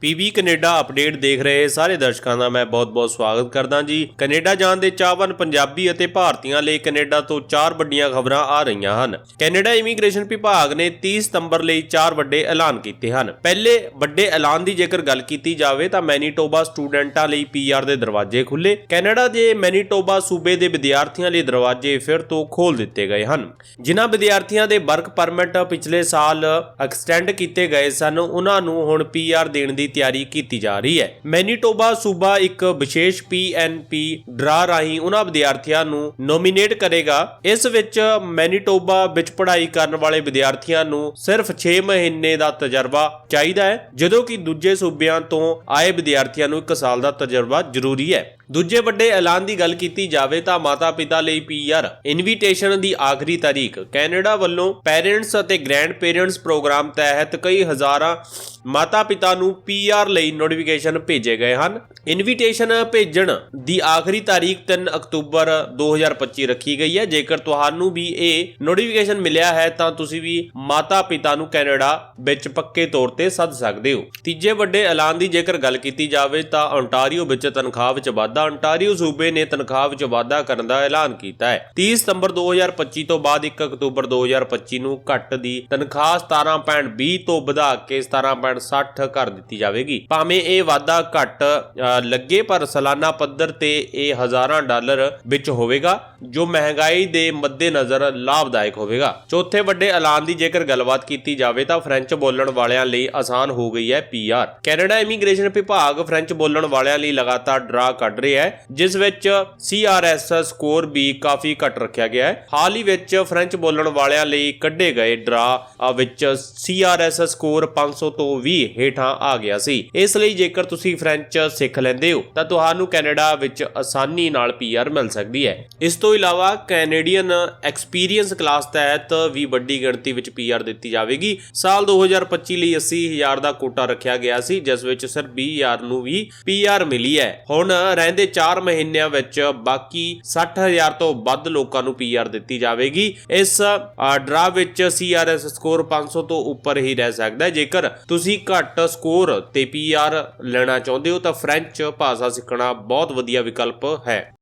PB Canada update ਦੇਖ ਰਹੇ ਸਾਰੇ ਦਰਸ਼ਕਾਂ ਦਾ ਮੈਂ ਬਹੁਤ-ਬਹੁਤ ਸਵਾਗਤ ਕਰਦਾ ਜੀ। ਕੈਨੇਡਾ ਜਾਣ ਦੇ ਚਾਹਵਨ ਪੰਜਾਬੀ ਅਤੇ ਭਾਰਤੀਆਂ ਲਈ ਕੈਨੇਡਾ ਤੋਂ ਚਾਰ ਵੱਡੀਆਂ ਖਬਰਾਂ ਆ ਰਹੀਆਂ ਹਨ। ਕੈਨੇਡਾ ਇਮੀਗ੍ਰੇਸ਼ਨ ਵਿਭਾਗ ਨੇ 30 ਸਤੰਬਰ ਲਈ ਚਾਰ ਵੱਡੇ ਐਲਾਨ ਕੀਤੇ ਹਨ। ਪਹਿਲੇ ਵੱਡੇ ਐਲਾਨ ਦੀ ਜੇਕਰ ਗੱਲ ਕੀਤੀ ਜਾਵੇ ਤਾਂ ਮੈਨੀਟੋਬਾ ਸਟੂਡੈਂਟਾਂ ਲਈ ਪੀਆਰ ਦੇ ਦਰਵਾਜ਼ੇ ਖੁੱਲੇ ਕੈਨੇਡਾ ਦੇ ਮੈਨੀਟੋਬਾ ਸੂਬੇ ਦੇ ਵਿਦਿਆਰਥੀਆਂ ਲਈ ਦਰਵਾਜ਼ੇ ਫਿਰ ਤੋਂ ਖੋਲ ਦਿੱਤੇ ਗਏ ਹਨ। ਜਿਨ੍ਹਾਂ ਵਿਦਿਆਰਥੀਆਂ ਦੇ ਵਰਕ ਪਰਮਿਟ ਪਿਛਲੇ ਸਾਲ ਐਕਸਟੈਂਡ ਕੀਤੇ ਗਏ ਸਨ, ਉਹਨਾਂ ਨੂੰ ਹੁਣ ਪੀਆਰ ਦੇਣ ਦੀ ਤਿਆਰੀ ਕੀਤੀ ਜਾ ਰਹੀ ਹੈ। ਮੈਨੀਟੋਬਾ ਸੂਬਾ ਇੱਕ ਵਿਸ਼ੇਸ਼ ਪੀਐਨਪੀ ਡਰਾ ਰਾਹੀਂ ਉਹਨਾਂ ਵਿਦਿਆਰਥੀਆਂ ਨੂੰ ਨੋਮੀਨੇਟ ਕਰੇਗਾ। ਇਸ ਵਿੱਚ ਮੈਨੀਟੋਬਾ ਵਿੱਚ ਪੜ੍ਹਾਈ ਕਰਨ ਵਾਲੇ ਵਿਦਿਆਰਥੀਆਂ ਨੂੰ ਸਿਰਫ 6 ਮਹੀਨੇ ਦਾ ਤਜਰਬਾ ਚਾਹੀਦਾ ਹੈ, ਜਦੋਂ ਕਿ ਦੂਜੇ ਸੂਬਿਆਂ ਤੋਂ ਆਏ ਵਿਦਿਆਰਥੀਆਂ ਨੂੰ 1 ਸਾਲ ਦਾ ਤਜਰਬਾ ਜ਼ਰੂਰੀ ਹੈ। ਦੂਜੇ ਵੱਡੇ ਐਲਾਨ ਦੀ ਗੱਲ ਕੀਤੀ ਜਾਵੇ ਤਾਂ ਮਾਤਾ-ਪਿਤਾ ਲਈ ਪੀਆਰ ਇਨਵੀਟੇਸ਼ਨ ਦੀ ਆਖਰੀ ਤਾਰੀਖ, ਕੈਨੇਡਾ ਵੱਲੋਂ ਪੈਰੈਂਟਸ ਅਤੇ ਗ੍ਰੈਂਡ ਪੇਰੈਂਟਸ ਪ੍ਰੋਗਰਾਮ ਤਹਿਤ ਕਈ ਹਜ਼ਾਰਾਂ ਮਾਤਾ-ਪਿਤਾ ਨੂੰ ਪੀਆਰ ਲਈ ਨੋਟੀਫਿਕੇਸ਼ਨ ਭੇਜੇ ਗਏ ਹਨ। ਇਨਵੀਟੇਸ਼ਨ ਭੇਜਣ ਦੀ ਆਖਰੀ ਤਾਰੀਖ 3 ਅਕਤੂਬਰ 2025 ਰੱਖੀ ਗਈ ਹੈ। ਜੇਕਰ ਤੁਹਾਨੂੰ ਵੀ ਇਹ ਨੋਟੀਫਿਕੇਸ਼ਨ ਮਿਲਿਆ ਹੈ, ਤਾਂ ਤੁਸੀਂ ਵੀ ਮਾਤਾ-ਪਿਤਾ ਨੂੰ ਕੈਨੇਡਾ ਵਿੱਚ ਪੱਕੇ ਤੌਰ ਤੇ ਸੱਦ ਸਕਦੇ ਹੋ। ਤੀਜੇ ਵੱਡੇ ਐਲਾਨ ਦੀ ਜੇਕਰ ਗੱਲ ਕੀਤੀ ਜਾਵੇ, ਤਾਂ ਓਨਟਾਰੀਓ ਵਿੱਚ ਤਨਖਾਹ ਵਿੱਚ ਵਾਧਾ ਓਨਟਾਰੀਓ ਸੂਬੇ ਨੇ ਤਨਖਾਹ ਵਿੱਚ ਵਾਧਾ ਕਰਨ ਦਾ ਐਲਾਨ ਕੀਤਾ ਹੈ। 30 ਸਤੰਬਰ 2025 ਤੋਂ ਬਾਅਦ 1 ਅਕਤੂਬਰ 2025 ਨੂੰ ਘੱਟ ਦੀ ਤਨਖਾਹ 17.20 ਤੋਂ ਵਧਾ ਕੇ 17.60 ਕਰ ਦਿੱਤੀ ਜਾਵੇਗੀ। ਭਾਵੇਂ ਇਹ ਵਾਧਾ ਘੱਟ ਲੱਗੇ ਪਰ ਸਾਲਾਨਾ ਪੱਧਰ ਤੇ ਇਹ ਹਜ਼ਾਰਾਂ ਡਾਲਰ ਵਿੱਚ ਹੋਵੇਗਾ ਜੋ ਮਹਿੰਗਾਈ ਦੇ ਮੱਦੇਨਜ਼ਰ ਲਾਭਦਾਇਕ ਹੋਵੇਗਾ। ਚੌਥੇ ਵੱਡੇ ਐਲਾਨ ਦੀ ਜੇਕਰ ਗੱਲਬਾਤ ਕੀਤੀ ਜਾਵੇ ਤਾਂ ਫ੍ਰੈਂਚ ਬੋਲਣ ਵਾਲਿਆਂ ਲਈ ਆਸਾਨ ਹੋ ਗਈ ਹੈ ਪੀਆਰ ਕੈਨੇਡਾ ਇਮੀਗ੍ਰੇਸ਼ਨ ਵਿਭਾਗ ਫ੍ਰੈਂਚ ਬੋਲਣ ਵਾਲਿਆਂ ਲਈ ਲਗਾਤਾਰ ਡਰਾ ਕੱਢ ਰਿਹਾ ਹੈ ਜਿਸ ਵਿੱਚ ਸੀਆਰਐਸ ਸਕੋਰ ਵੀ ਕਾਫੀ ਘੱਟ ਰੱਖਿਆ ਗਿਆ ਹੈ। ਹਾਲ ਹੀ ਵਿੱਚ ਫ੍ਰੈਂਚ ਬੋਲਣ ਵਾਲਿਆਂ ਲਈ ਕੱਢੇ ਗਏ ਡਰਾ ਅ, ਵਿੱਚ ਸੀਆਰਐਸ ਸਕੋਰ 500 ਤੋਂ ਵੀ ਹੇਠਾਂ ਆ ਗਿਆ ਸੀ। ਇਸ ਲਈ ਜੇਕਰ ਤੁਸੀਂ ਫ੍ਰੈਂਚ ਸਿੱਖ ਲੈਂਦੇ ਹੋ, ਤਾਂ ਤੁਹਾਨੂੰ ਕੈਨੇਡਾ ਵਿੱਚ ਆਸਾਨੀ ਨਾਲ ਪੀਆਰ ਮਿਲ ਸਕਦੀ ਹੈ। ਇਸ ਤੋਂ ਇਲਾਵਾ ਕੈਨੇਡੀਅਨ ਐਕਸਪੀਰੀਅੰਸ ਕਲਾਸ ਤਹਿਤ ਵੀ ਵੱਡੀ ਗਿਣਤੀ ਵਿੱਚ ਪੀਆਰ ਦਿੱਤੀ ਜਾਵੇਗੀ। ਸਾਲ 2025 ਲਈ 80000 ਦਾ ਕੋਟਾ ਰੱਖਿਆ ਗਿਆ ਸੀ, ਜਿਸ ਵਿੱਚ ਸਿਰਫ 20000 ਨੂੰ ਵੀ ਪੀਆਰ ਮਿਲੀ ਹੈ। ਹੁਣ ਰਹਿੰਦੇ 4 ਮਹੀਨਿਆਂ ਵਿੱਚ ਬਾਕੀ 60000 ਤੋਂ ਵੱਧ ਲੋਕਾਂ ਨੂੰ ਪੀਆਰ ਦਿੱਤੀ ਜਾਵੇਗੀ। ਇਸ ਡਰਾ ਵਿੱਚ ਸੀਆਰਐਸ ਸਕੋਰ 500 ਤੋਂ ਉੱਪਰ ਹੀ ਰਹਿ ਸਕਦਾ ਹੈ। ਜੇਕਰ ਤੁਸੀਂ ਘੱਟ ਸਕੋਰ ਤੇ ਪੀਆਰ ਲੈਣਾ ਚਾਹੁੰਦੇ ਹੋ ਤਾਂ ਫ੍ਰੈਂਚ ਭਾਸ਼ਾ ਸਿੱਖਣਾ ਬਹੁਤ ਵਧੀਆ ਵਿਕਲਪ ਹੈ।